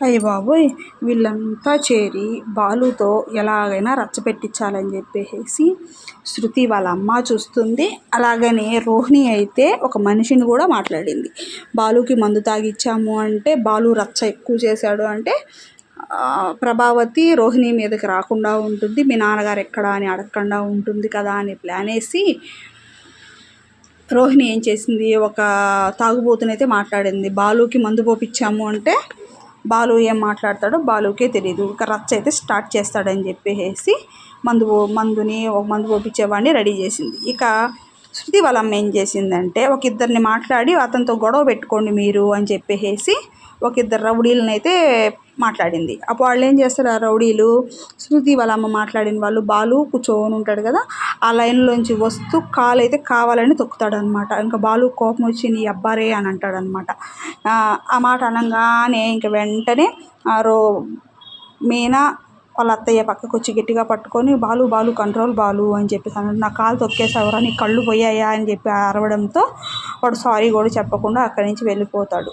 అయ్య బాబోయ్ వీళ్ళంతా చేరి బాలుతో ఎలాగైనా రచ్చ పెట్టించాలని చెప్పేసి శృతి వాళ్ళ అమ్మ చూస్తుంది. అలాగనే రోహిణి అయితే ఒక మనిషిని కూడా మాట్లాడింది. బాలుకి మందు తాగిచ్చాము అంటే బాలు రచ్చ ఎక్కువ చేశాడు అంటే ప్రభావతి రోహిణి మీదకి రాకుండా ఉంటుంది మీ నాన్నగారు ఎక్కడా అని అడగకుండా ఉంటుంది కదా అని ప్లాన్ వేసి రోహిణి ఏం చేసింది? ఒక తాగుబోతునైతే మాట్లాడింది. బాలుకి మందు పోపించాము అంటే బాలు ఏం మాట్లాడతాడో బాలుకే తెలియదు ఇక రచ్చ అయితే స్టార్ట్ చేస్తాడని చెప్పేసి మందు మందుని ఒక మందు పోపించేవాడిని రెడీ చేసింది. ఇక శృతి వాళ్ళ అమ్మ ఏం చేసిందంటే ఒక ఇద్దరిని మాట్లాడి అతనితో గొడవ పెట్టుకోండి మీరు అని చెప్పేసి ఒక ఇద్దరు రౌడీలను అయితే మాట్లాడింది. అప్పుడు వాళ్ళు ఏం చేస్తారు? ఆ రౌడీలు శృతి వాళ్ళ అమ్మ మాట్లాడిన వాళ్ళు బాలు కూర్చోని ఉంటాడు కదా ఆ లైన్లోంచి వస్తూ కాలు అయితే కావాలని తొక్కుతాడు అనమాట ఇంకా బాలు కోపం వచ్చి నీ అబ్బారే అని అంటాడు అనమాట ఆ మాట అనగానే ఇంక వెంటనే ఆ రో మీనా వాళ్ళ అత్తయ్య పక్కకు వచ్చి గట్టిగా పట్టుకొని బాలు బాలు కంట్రోల్ బాలు అని చెప్పి నా కాలు తొక్కేసావురా నీ కళ్ళు పోయాయా అని చెప్పి అరవడంతో వాడు సారీ కూడా చెప్పకుండా అక్కడి నుంచి వెళ్ళిపోతాడు.